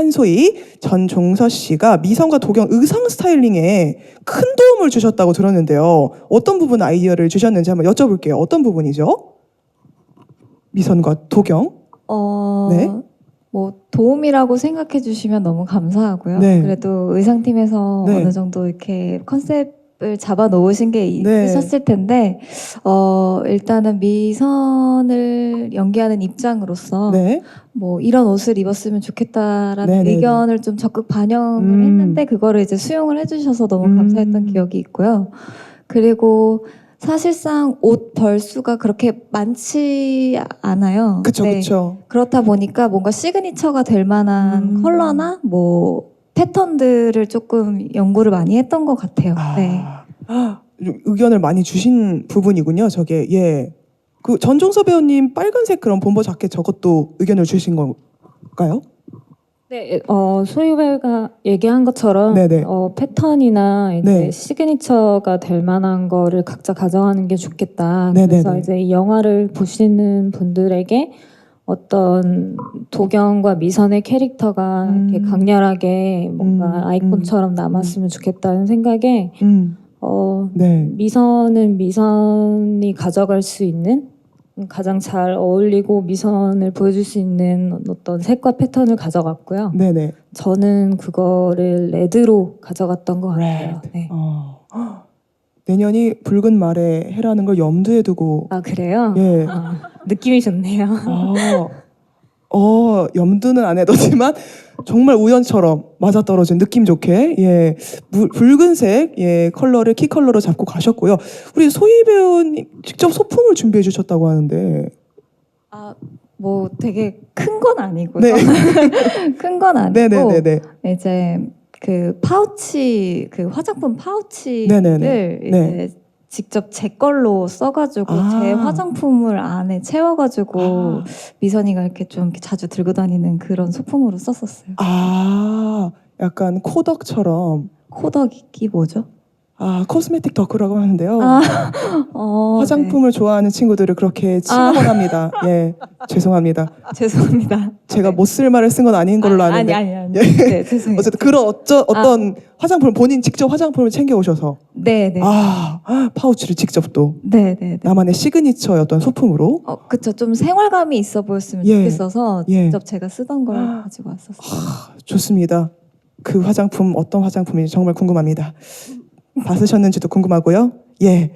한소희 전 종서 씨가 미성과 도경 의상 스타일링에 큰 도움을 주셨다고 들었는데요. 어떤 부분 아이디어를 주셨는지 한번 여쭤볼게요. 어떤 부분이죠? 미선과 도경. 어, 네. 뭐 도움이라고 생각해 주시면 너무 감사하고요. 네. 그래도 의상팀에서 네. 어느 정도 이렇게 컨셉 을 잡아 놓으신 게 이- 네. 있었을 텐데, 어, 일단은 미선을 연기하는 입장으로서 네. 뭐 이런 옷을 입었으면 좋겠다라는 네, 네, 네. 의견을 좀 적극 반영을 음. 했는데 그거를 이제 수용을 해주셔서 너무 음. 감사했던 기억이 있고요. 그리고 사실상 옷 벌수가 그렇게 많지 않아요. 그쵸, 네. 그쵸. 그렇다 보니까 뭔가 시그니처가 될 만한 음. 컬러나 뭐 패턴들을 조금 연구를 많이 했던 것 같아요. 아, 네. 좀 의견을 많이 주신 부분이군요. 저게 예. 그 전종서 배우님 빨간색 그런 bomber 자켓 저것도 의견을 주신 건가요? 네, 어, 소유배가 얘기한 것처럼 네네. 어, 패턴이나 이제 네. 시그니처가 될 만한 거를 각자 가져가는 게 좋겠다. 네네네. 그래서 이제 이 영화를 보시는 분들에게 어떤 도경과 미선의 캐릭터가 음. 이렇게 강렬하게 뭔가 음, 아이콘처럼 남았으면 좋겠다는 생각에 음. 어, 네. 미선은 미선이 가져갈 수 있는 가장 잘 어울리고 미선을 보여줄 수 있는 어떤 색과 패턴을 가져갔고요. 네네. 저는 그거를 레드로 가져갔던 것 같아요. 네. 어. 내년이 붉은 말의 해라는 걸 염두에 두고 아 그래요? 예. 아, 느낌이 좋네요. 어, 어 염두는 안 해뒀지만 정말 우연처럼 맞아떨어진 느낌 좋게 예 무- 붉은색 예 컬러를 키 컬러로 잡고 가셨고요. 우리 소희 배우님 직접 소품을 준비해 주셨다고 하는데 아, 뭐 되게 큰 건 아니고요. 네. 큰 건 아니고 네네네네 이제 그 파우치 그 화장품 파우치를 네네네. 이제 네. 직접 제 걸로 써가지고 아. 제 화장품을 안에 채워가지고 아, 미선이가 이렇게 좀 이렇게 자주 들고 다니는 그런 소품으로 썼었어요. 아 약간 코덕처럼 코덕이 뭐죠? 아 코스메틱 덕후라고 하는데요. 아, 어, 화장품을 좋아하는 친구들을 그렇게 칭하곤 합니다. 예 죄송합니다. 네. 죄송합니다. 제가 못 쓸 말을 쓴 건 아닌 걸로 아, 아는데 아니 아니 아니. 예. 네, 죄송해요. 어쨌든 그런 어쩌, 어떤 화장품을 본인 직접 화장품을 챙겨 오셔서 네, 네. 아 파우치를 직접 또 네, 네, 네. 나만의 시그니처의 어떤 소품으로 어, 그쵸. 좀 생활감이 있어 보였으면 예. 좋겠어서 예. 직접 제가 쓰던 걸 가지고 왔었어요. 아, 좋습니다. 그 화장품 어떤 화장품인지 정말 궁금합니다. 다 쓰셨는지도 궁금하고요. 예.